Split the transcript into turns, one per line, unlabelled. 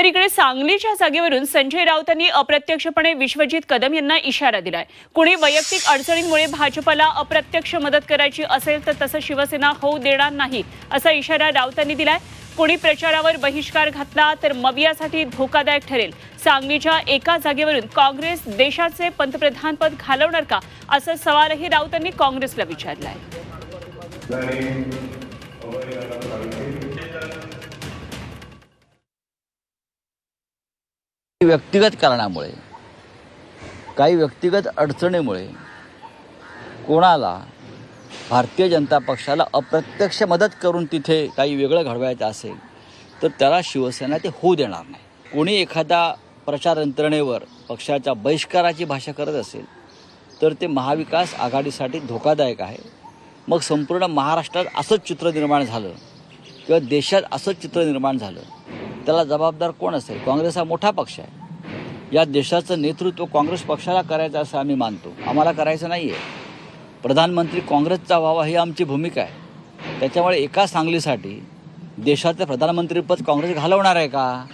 तर इकडे सांगलीच्या जागेवरून संजय राऊतांनी अप्रत्यक्षपणे विश्वजित कदम यांना इशारा दिलाय. कुणी वैयक्तिक अडचणींमुळे भाजपला अप्रत्यक्ष मदत करायची असेल तर तसं शिवसेना होऊ देणार नाही असा इशारा राऊतांनी दिलाय. कोणी प्रचारावर बहिष्कार घातला तर मवियासाठी धोकादायक ठरेल. सांगलीच्या एका जागेवरून काँग्रेस देशाचे पंतप्रधानपद घालवणार का असा सवालही राऊतांनी काँग्रेसला विचारलाय.
व्यक्तिगत कारणामुळे काही व्यक्तिगत अडचणीमुळे कोणाला भारतीय जनता पक्षाला अप्रत्यक्ष मदत करून तिथे काही वेगळं घडवायचं असेल तर त्याला शिवसेना ते होऊ देणार नाही. कोणी एखादा प्रचार यंत्रणेवर पक्षाच्या बहिष्काराची भाषा करत असेल तर ते महाविकास आघाडीसाठी धोकादायक आहे. मग संपूर्ण महाराष्ट्रात असंच चित्र निर्माण झालं किंवा देशात असंच चित्र निर्माण झालं त्याला जबाबदार कोण असेल? काँग्रेस हा मोठा पक्ष आहे. या देशाचं नेतृत्व काँग्रेस पक्षाला करायचं असं आम्ही मानतो. आम्हाला करायचं नाही आहे प्रधानमंत्री काँग्रेसचा व्हावा ही आमची भूमिका आहे. त्याच्यामुळे एका सांगलीसाठी देशाचं प्रधानमंत्रीपद काँग्रेस घालवणार आहे का?